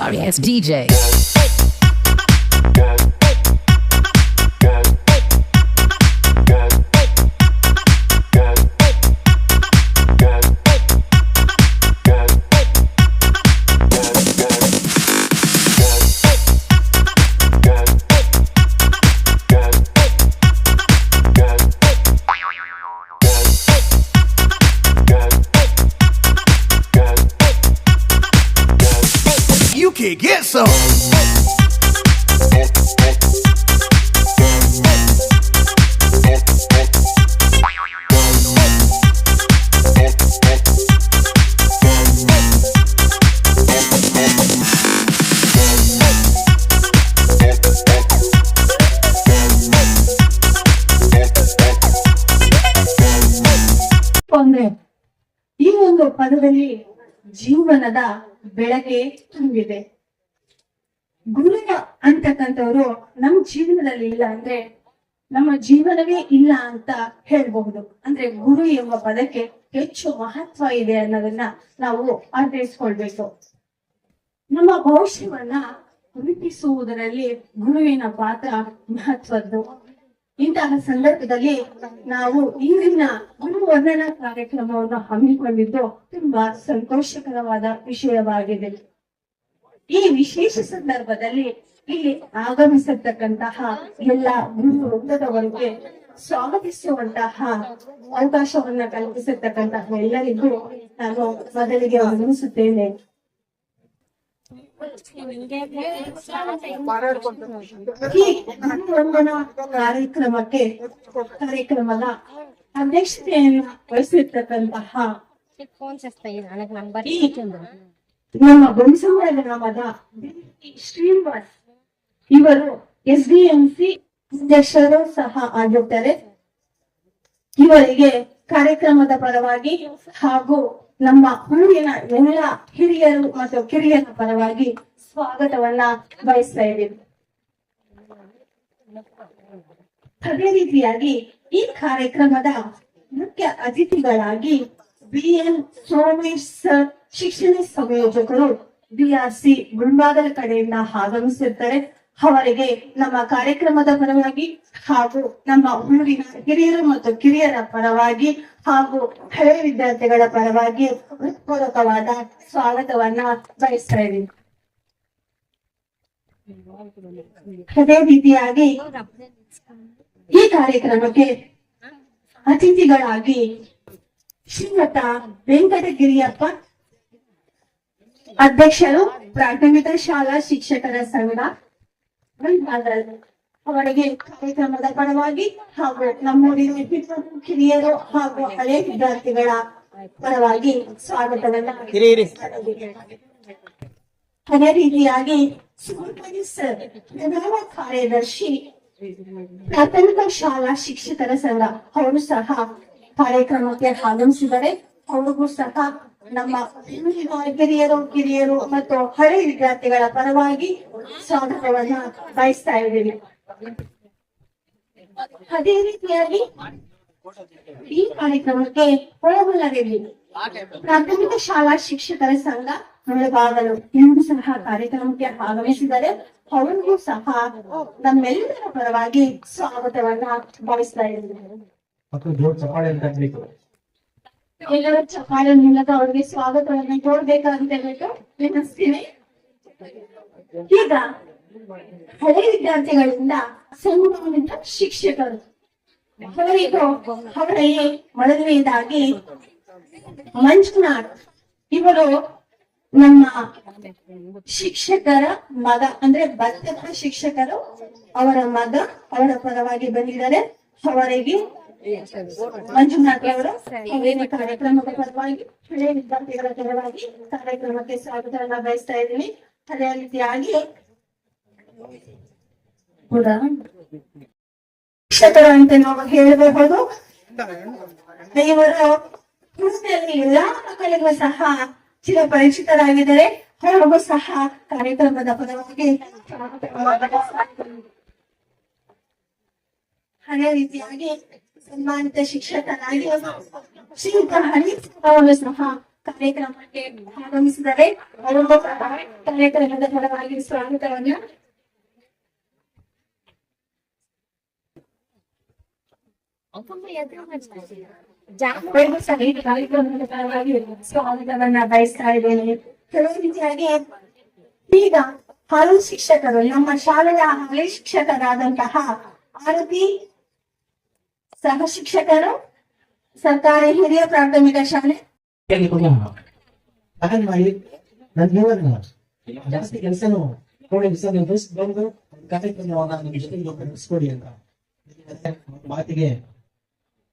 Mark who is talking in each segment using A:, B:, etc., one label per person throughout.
A: Sorry ass DJ.
B: ಅಂದ್ರೆ ಈ ಒಂದು ಪದದಲ್ಲಿ ಜೀವನದ ಬೆಳಕೆ ತುಂಬಿದೆ. ಅಂತಕ್ಕಂಥವ್ರು ನಮ್ ಜೀವನದಲ್ಲಿ ಇಲ್ಲ ಅಂದ್ರೆ ನಮ್ಮ ಜೀವನವೇ ಇಲ್ಲ ಅಂತ ಹೇಳ್ಬಹುದು. ಅಂದ್ರೆ ಗುರು ಎಂಬ ಪದಕ್ಕೆ ಹೆಚ್ಚು ಮಹತ್ವ ಇದೆ ಅನ್ನೋದನ್ನ ನಾವು ಅರ್ಥೈಸ್ಕೊಳ್ಬೇಕು. ನಮ್ಮ ಭವಿಷ್ಯವನ್ನ ರೂಪಿಸುವುದರಲ್ಲಿ ಗುರುವಿನ ಪಾತ್ರ ಮಹತ್ವದ್ದು. ಇಂತಹ ಸಂದರ್ಭದಲ್ಲಿ ನಾವು ಇಂದಿನ ಗುರು ವರ್ಣನಾ ಕಾರ್ಯಕ್ರಮವನ್ನು ಹಮ್ಮಿಕೊಂಡಿದ್ದು ತುಂಬಾ ಸಂತೋಷಕರವಾದ ವಿಷಯವಾಗಿದೆ. ಈ ವಿಶೇಷ ಸಂದರ್ಭದಲ್ಲಿ ಇಲ್ಲಿ ಆಗಮಿಸಿರ್ತಕ್ಕಂತಹ ಎಲ್ಲ ಗುರು ವೃಂದದವರಿಗೆ ಸ್ವಾಗತಿಸುವಂತಹ ಅವಕಾಶವನ್ನ ಕಲ್ಪಿಸಿರ್ತಕ್ಕಂತಹ ಎಲ್ಲರಿಗೂ ನಾನು ಮೊದಲಿಗೆ ವಂದಿಸುತ್ತೇನೆ ಕಾರ್ಯಕ್ರಮಕ್ಕೆ ಕಾರ್ಯಕ್ರಮದ ಅಧ್ಯಕ್ಷತೆಯನ್ನು ವಹಿಸಿರ್ತಕ್ಕಂತಹ ನಮ್ಮ ಬೊಂಸವಾಡ ಗ್ರಾಮದ ಶ್ರೀನಿವಾಸ್ ಇವರು ಎಸ್ ಡಿ ಎಂ ಸಿ ಅಧ್ಯಕ್ಷರು ಸಹ ಆಗಿರ್ತಾರೆ ಇವರಿಗೆ ಕಾರ್ಯಕ್ರಮದ ಪರವಾಗಿ ಹಾಗೂ ನಮ್ಮ ಊರಿನ ಎಲ್ಲ ಹಿರಿಯರು ಮತ್ತು ಕಿರಿಯರ ಪರವಾಗಿ ಸ್ವಾಗತವನ್ನ ಬಯಸ್ತಾ ಇದ್ದೀವಿ ಅದೇ ರೀತಿಯಾಗಿ ಈ ಕಾರ್ಯಕ್ರಮದ ಮುಖ್ಯ ಅತಿಥಿಗಳಾಗಿ ಬಿ ಎನ್ ಸೋಮೇಶ್ ಸರ್, ಶಿಕ್ಷಣ ಸಂಯೋಜಕರು ಬಿಆರ್ಸಿ ಗುಲ್ಬಾಗಲ ಕಡೆಯಿಂದ ಆಗಮಿಸಿರ್ತಾರೆ. ಅವರಿಗೆ ನಮ್ಮ ಕಾರ್ಯಕ್ರಮದ ಪರವಾಗಿ ಹಾಗೂ ನಮ್ಮ ಊರಿನ ಹಿರಿಯರು ಮತ್ತು ಕಿರಿಯರ ಪರವಾಗಿ ಹಾಗೂ ಹಳೆ ವಿದ್ಯಾರ್ಥಿಗಳ ಪರವಾಗಿ ಹೃತ್ಪೂರ್ವಕವಾದ ಸ್ವಾಗತವನ್ನ ಬಯಸ್ತಾ ಇದ್ದೀನಿ ಅದೇ ರೀತಿಯಾಗಿ ಈ ಕಾರ್ಯಕ್ರಮಕ್ಕೆ ಅತಿಥಿಗಳಾಗಿ ಶ್ರೀಮತ ವೆಂಕಟಗಿರಿಯಪ್ಪ ಅಧ್ಯಕ್ಷರು, ಪ್ರಾಥಮಿಕ ಶಾಲಾ ಶಿಕ್ಷಕರ ಸಂಘ. ಅವರಿಗೆ ಕಾರ್ಯಕ್ರಮದ ಪರವಾಗಿ ಹಾಗೂ ನಮ್ಮೂರಿನ ಹಿರಿಯರು, ಕಿರಿಯರು ಹಾಗೂ ಹಳೆ ವಿದ್ಯಾರ್ಥಿಗಳ ಪರವಾಗಿ ಸ್ವಾಗತವನ್ನ ಅದೇ ರೀತಿಯಾಗಿ ಪ್ರಧಾನ ಕಾರ್ಯದರ್ಶಿ ಪ್ರಾಥಮಿಕ ಶಾಲಾ ಶಿಕ್ಷಕರ ಸಂಘ ಅವರು ಸಹ ಕಾರ್ಯಕ್ರಮಕ್ಕೆ ಆಗಮಿಸಿದರೆ ಅವ್ರಿಗೂ ಸಹ ನಮ್ಮ ಹಿರಿಯರು, ಕಿರಿಯರು ಮತ್ತು ಹಳೆ ವಿದ್ಯಾರ್ಥಿಗಳ ಪರವಾಗಿ ಸ್ವಾಗತವನ್ನ ಬಯಸ್ತಾ ಇದ್ದೀವಿ ಅದೇ ರೀತಿಯಾಗಿ ಈ ಕಾರ್ಯಕ್ರಮಕ್ಕೆ ಹೊಳಗೊಳ್ಳಲಿದೆ ಪ್ರಾಥಮಿಕ ಶಾಲಾ ಶಿಕ್ಷಕರ ಸಂಘ ಮುಳಬಾಗಲು ಇವರು ಸಹ ಕಾರ್ಯಕ್ರಮಕ್ಕೆ ಆಗಮಿಸಿದರೆ ಅವರಿಗೂ ಸಹ ನಮ್ಮೆಲ್ಲರ ಪರವಾಗಿ ಸ್ವಾಗತವನ್ನ ಬಯಸ್ತಾ ಇದ್ದೇವೆ
C: ಮತ್ತು ಜೋರ್ ಚಪ್ಪಾಳೆ ತರಬೇಕು
B: ಎಲ್ಲರ ಚಪ್ಪಾಳೆ ಮೂಲಕ ಅವರಿಗೆ ಸ್ವಾಗತವನ್ನು ಕೊಡ್ಬೇಕಂತ ಹೇಳ್ಬಿಟ್ಟು ವಿನಿಸ್ತೀನಿ ಈಗ ಹಳೆ ವಿದ್ಯಾರ್ಥಿಗಳಿಂದ ಸಂಗಮದಿಂದ ಶಿಕ್ಷಕರು. ಅವರಿಗೂ ಅವರಲ್ಲಿ ಮೊದಲನೆಯದಾಗಿ ಮಂಜುನಾಥ್ ಇವರು ನಮ್ಮ ಶಿಕ್ಷಕರ ಮಗ, ಅಂದ್ರೆ ಭತ್ತದ ಶಿಕ್ಷಕರು. ಅವರ ಮಗ, ಅವರ ಪರವಾಗಿ ಬಂದಿದ್ದಾರೆ. ಅವರಿಗೆ ಮಂಜುನಾಥ್ ಅವರು ಅವೇನು ಕಾರ್ಯಕ್ರಮದ ಪರವಾಗಿ ಹಳೆಯ ವಿದ್ಯಾರ್ಥಿಗಳ ಪರವಾಗಿ ಕಾರ್ಯಕ್ರಮಕ್ಕೆ ಸ್ವಾಗತವನ್ನು ಬಯಸ್ತಾ ಇದ್ದೀನಿ. ಅದೇ ರೀತಿಯಾಗಿ ಕೂಡ ಶಿಕ್ಷಕರು ಅಂತ ನಾವು ಹೇಳಬಹುದು. ಇವರು ಪುಸ್ತಕದಲ್ಲಿ ಎಲ್ಲಾ ಮಕ್ಕಳಿಗೂ ಸಹ ಚಿರಪರಿಚಿತರಾಗಿದ್ದಾರೆ. ಹಾಗೂ ಸಹ ಕಾರ್ಯಕ್ರಮದ ಪರವಾಗಿ ಅದೇ ರೀತಿಯಾಗಿ ಸನ್ಮಾನಿತ ಶಿಕ್ಷಕರಾಗಿ ಶ್ರೀಯುತ ಹರಿ ಅವರು ಸಹ ಕಾರ್ಯಕ್ರಮಕ್ಕೆ ಆಗಮಿಸಿದರೆ ಅವರಿಗೂ ಸಹ ಕಾರ್ಯಕ್ರಮದ ಪರವಾಗಿ ಸ್ವಾಗತವನ್ನ ಅವರಿಗೂ ಸಹ ಈ ಕಾರ್ಯಕ್ರಮದ ಪರವಾಗಿ ಸ್ವಾಗತವನ್ನ ಬಯಸ್ತಾ ಇದ್ದೇನೆ ಕೆಲವು ರೀತಿಯಾಗಿ ಈಗ ಹಲವು ಶಿಕ್ಷಕರು ನಮ್ಮ ಶಾಲೆಯ ಹಳೆ ಶಿಕ್ಷಕರಾದಂತಹ ಆರತಿ ಸಹ ಶಿಕ್ಷಕರು ಸರ್ಕಾರಿ ಹಿರಿಯ ಪ್ರಾಥಮಿಕ ಶಾಲೆ.
C: ಹೇಳಿ ಕೂಡ ಹಾಗೆ ಮಾಡಿ ನನ್ ಹೇಳಲ್ಲ ಜಾಸ್ತಿ ಕೆಲಸನು ನೋಡಿ ಸರ್ ನೀವು ಬಂದು ಕಾರ್ಯಕ್ರಮವನ್ನ ನಡೆಸ್ಕೊಡಿ ಅಂತ. ಮಾತಿಗೆ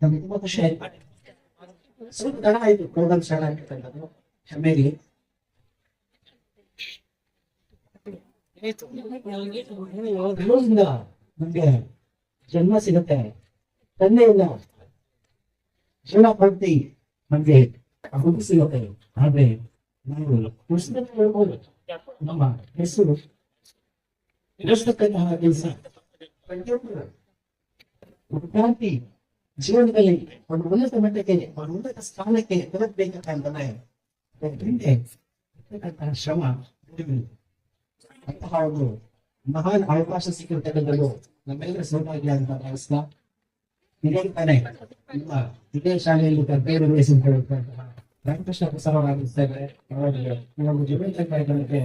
C: ನಮ್ಗೆ ತುಂಬಾ ಖುಷಿ ಆಯ್ತು. ಸ್ವಲ್ಪ ತಡ ಆಯ್ತು ಪ್ರೋಗ್ರಾಮ್ ಸ್ಟಾರ್ಟ್ ಆಗಿರ್ತಕ್ಕಂಥದ್ದು ಕ್ಷಮೆಗೆ ಇರೋದ್ರಿಂದ ನಮ್ಗೆ ಜನ್ಮ ಸಿಗುತ್ತೆ. ತಂದೆಯಿಂದ ಜೀವನ ಪೂರ್ತಿ ನಮ್ಗೆ ಹುಟ್ಟು ಸಿಗುತ್ತೆ ಆದ್ರೆ ನಾವು ಪುಸ್ತಕ ಹೇಳ್ಬೋದು ನಮ್ಮ ಹೆಸರು ಇರತಕ್ಕಂತಹ ಕೆಲಸ ಪ್ರತಿಯೊಬ್ಬರು ವಿದ್ಯಾರ್ಥಿ ಜೀವನದಲ್ಲಿ ಒಂದು ಉನ್ನತ ಮಟ್ಟಕ್ಕೆ ಒಂದು ಉನ್ನತ ಸ್ಥಾನಕ್ಕೆ ತಲುಪಬೇಕಂತಂದ್ರೆ ಹಿಂದೆ ಶ್ರಮ. ಅಂತಹ ಒಂದು ಮಹಾನ್ ಅವಕಾಶ ಸಿಕ್ಕಿರ್ತಕ್ಕಂಥದ್ದು ನಮ್ಮೆಲ್ಲರ ಸೌಭಾಗ್ಯ ಅಂತ ಭಾವಿಸ್ತಾ ಇದೇ ತಾನೇ ನಿಮ್ಮ ಇದೇ ಶಾಲೆಯಲ್ಲಿ ಬೇರೆ ವಹಿಸಿರ್ತಕ್ಕಂತಹ ರಾಮಕೃಷ್ಣ ಪ್ರಸಾರವಾಗಿರ್ತಾರೆ ಅವರಿಗೆ ನಮ್ಮ ಜೀವನ ಕಾರ್ಯಕ್ರಮಕ್ಕೆ